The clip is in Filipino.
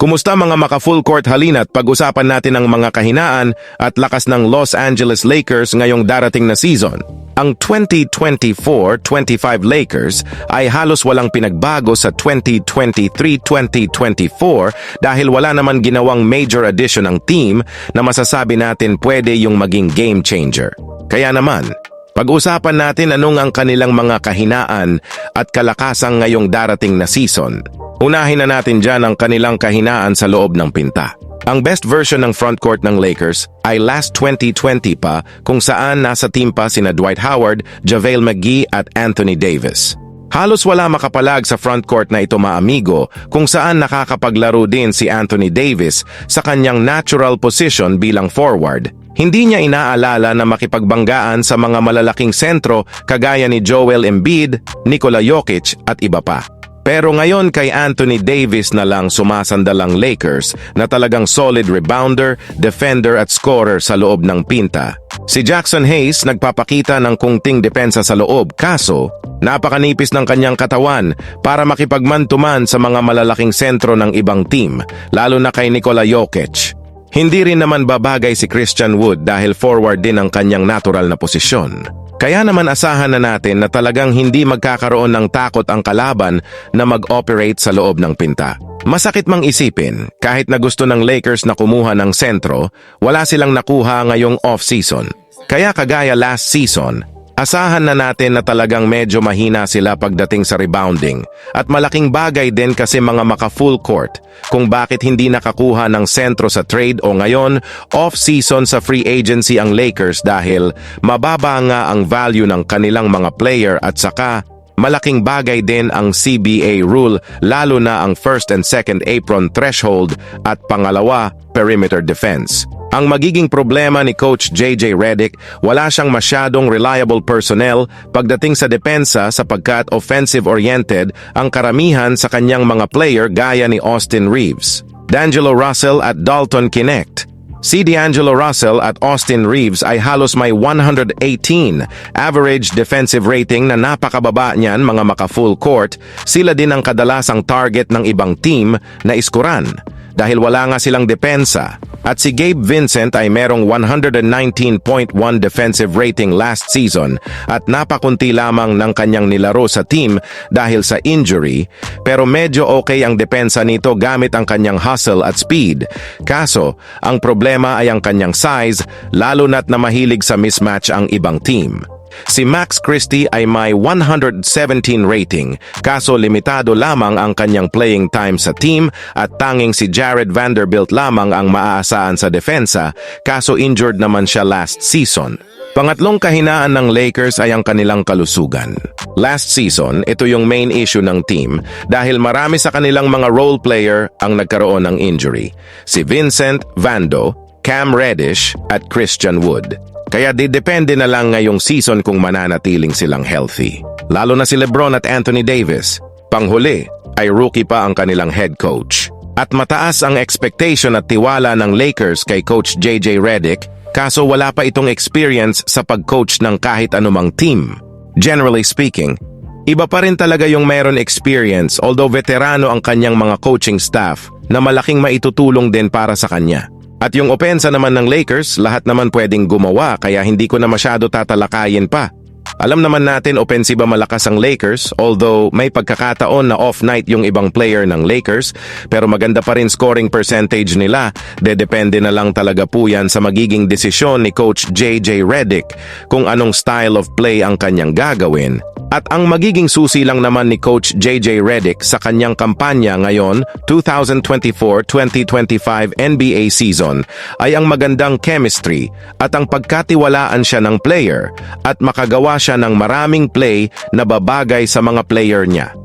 Kumusta mga maka-full court halina't pag-usapan natin ang mga kahinaan at lakas ng Los Angeles Lakers ngayong darating na season. Ang 2024-25 Lakers ay halos walang pinagbago sa 2023-2024 dahil wala naman ginawang major addition ang team na masasabi natin pwede yung maging game changer. Kaya naman, pag-usapan natin anong ang kanilang mga kahinaan at kalakasang ngayong darating na season. Unahin na natin dyan ang kanilang kahinaan sa loob ng pinta. Ang best version ng frontcourt ng Lakers ay last 2020 pa kung saan nasa team pa sina Dwight Howard, JaVale McGee at Anthony Davis. Halos wala makapalag sa frontcourt na ito maamigo kung saan nakakapaglaro din si Anthony Davis sa kanyang natural position bilang forward. Hindi niya inaalala na makipagbanggaan sa mga malalaking sentro kagaya ni Joel Embiid, Nikola Jokic at iba pa. Pero ngayon kay Anthony Davis na lang sumasandalang Lakers na talagang solid rebounder, defender at scorer sa loob ng pinta. Si Jackson Hayes nagpapakita ng kungting depensa sa loob kaso napakanipis ng kanyang katawan para makipagmantuman sa mga malalaking sentro ng ibang team, lalo na kay Nikola Jokic. Hindi rin naman babagay si Christian Wood dahil forward din ang kanyang natural na posisyon. Kaya naman asahan na natin na talagang hindi magkakaroon ng takot ang kalaban na mag-operate sa loob ng pinta. Masakit mang isipin, kahit na gusto ng Lakers na kumuha ng sentro, wala silang nakuha ngayong off-season. Kaya kagaya last season, Asahan na natin na talagang medyo mahina sila pagdating sa rebounding at malaking bagay din kasi mga maka-full court kung bakit hindi nakakuha ng sentro sa trade o ngayon off-season sa free agency ang Lakers dahil mababa nga ang value ng kanilang mga player at saka malaking bagay din ang CBA rule lalo na ang first and second apron threshold at pangalawa perimeter defense. Ang magiging problema ni Coach JJ Redick, wala siyang masyadong reliable personnel pagdating sa depensa sapagkat offensive-oriented ang karamihan sa kanyang mga player gaya ni Austin Reeves, D'Angelo Russell at Dalton Kinect. Si D'Angelo Russell at Austin Reeves ay halos may 118 average defensive rating na napakababa niyan mga maka-full court, sila din ang kadalasang target ng ibang team na iskuran dahil wala nga silang depensa. At si Gabe Vincent ay merong 119.1 defensive rating last season at napakunti lamang ng kanyang nilaro sa team dahil sa injury pero medyo okay ang depensa nito gamit ang kanyang hustle at speed. Kaso, ang problema ay ang kanyang size lalo na't na mahilig sa mismatch ang ibang team. Si Max Christie ay may 117 rating, kaso limitado lamang ang kanyang playing time sa team at tanging si Jared Vanderbilt lamang ang maaasahan sa depensa, kaso injured naman siya last season. Pangatlong kahinaan ng Lakers ay ang kanilang kalusugan. Last season, ito yung main issue ng team dahil marami sa kanilang mga role player ang nagkaroon ng injury. Si Vincent, Vando, Cam Reddish at Christian Wood. Kaya didepende na lang ngayong season kung mananatiling silang healthy. Lalo na si Lebron at Anthony Davis. Panghuli ay rookie pa ang kanilang head coach. At mataas ang expectation at tiwala ng Lakers kay Coach JJ Redick kaso wala pa itong experience sa pag-coach ng kahit anumang team. Generally speaking, iba pa rin talaga yung mayroon experience although veterano ang kanyang mga coaching staff na malaking maitutulong din para sa kanya. At yung opensa naman ng Lakers, lahat naman pwedeng gumawa kaya hindi ko na masyado tatalakayin pa. Alam naman natin opensiba malakas ang Lakers although may pagkakataon na off-night yung ibang player ng Lakers pero maganda pa rin scoring percentage nila. Dedepende na lang talaga po yan sa magiging desisyon ni Coach JJ Redick kung anong style of play ang kanyang gagawin. At ang magiging susi lang naman ni Coach JJ Redick sa kanyang kampanya ngayon 2024-2025 NBA season ay ang magandang chemistry at ang pagkatiwalaan siya ng player at makagawa siya ng maraming play na babagay sa mga player niya.